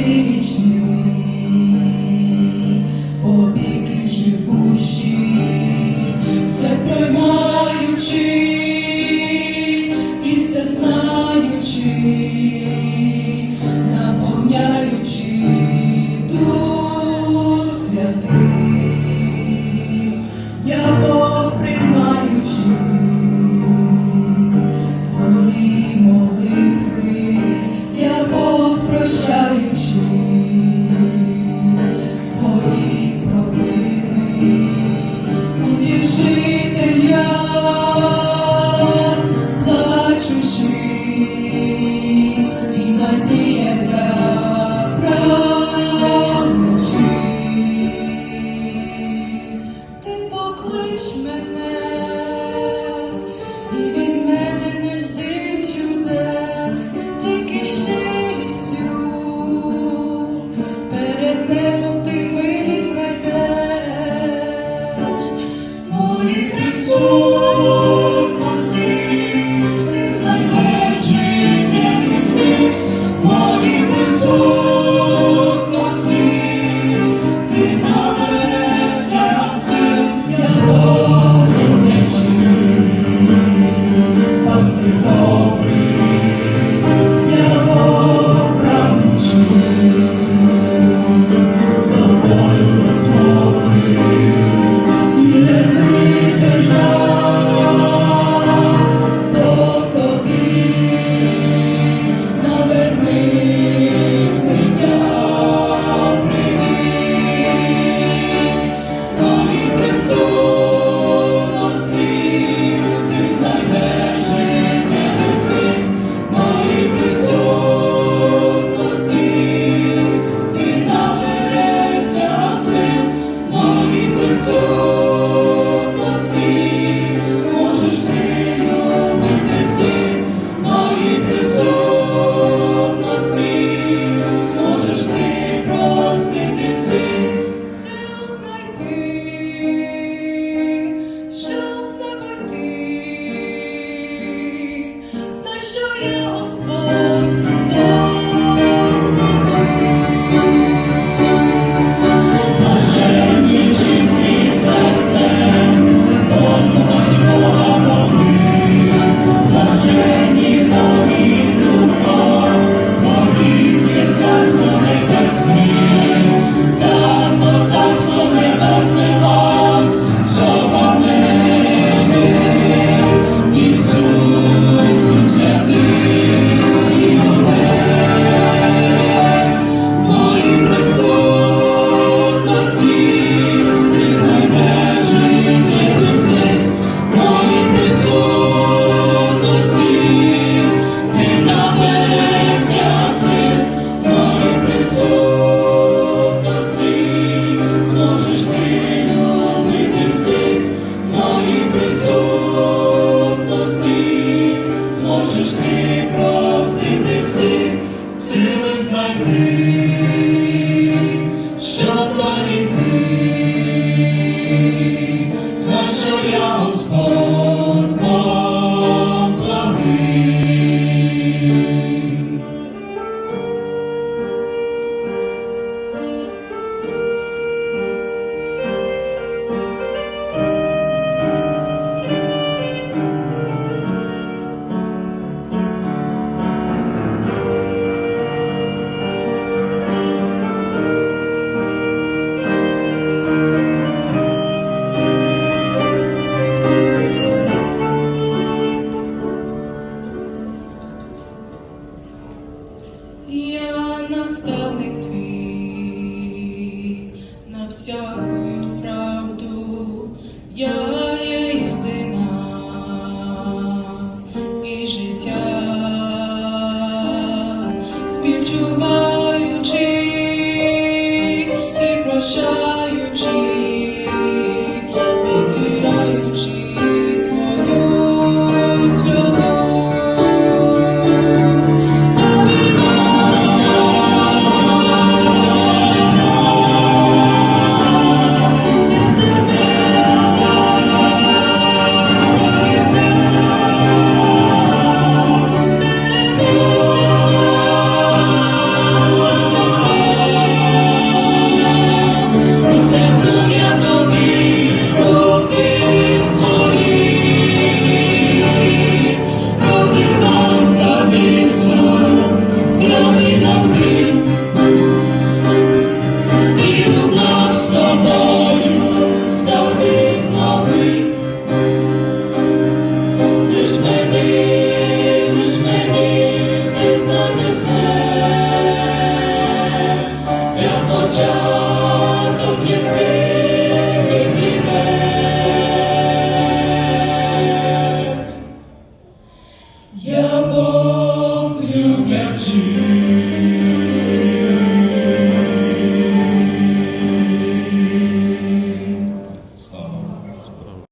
Krishna to know me. наставник твій, на всякую правду я істина і життя співчуваю. Я помню люблячий.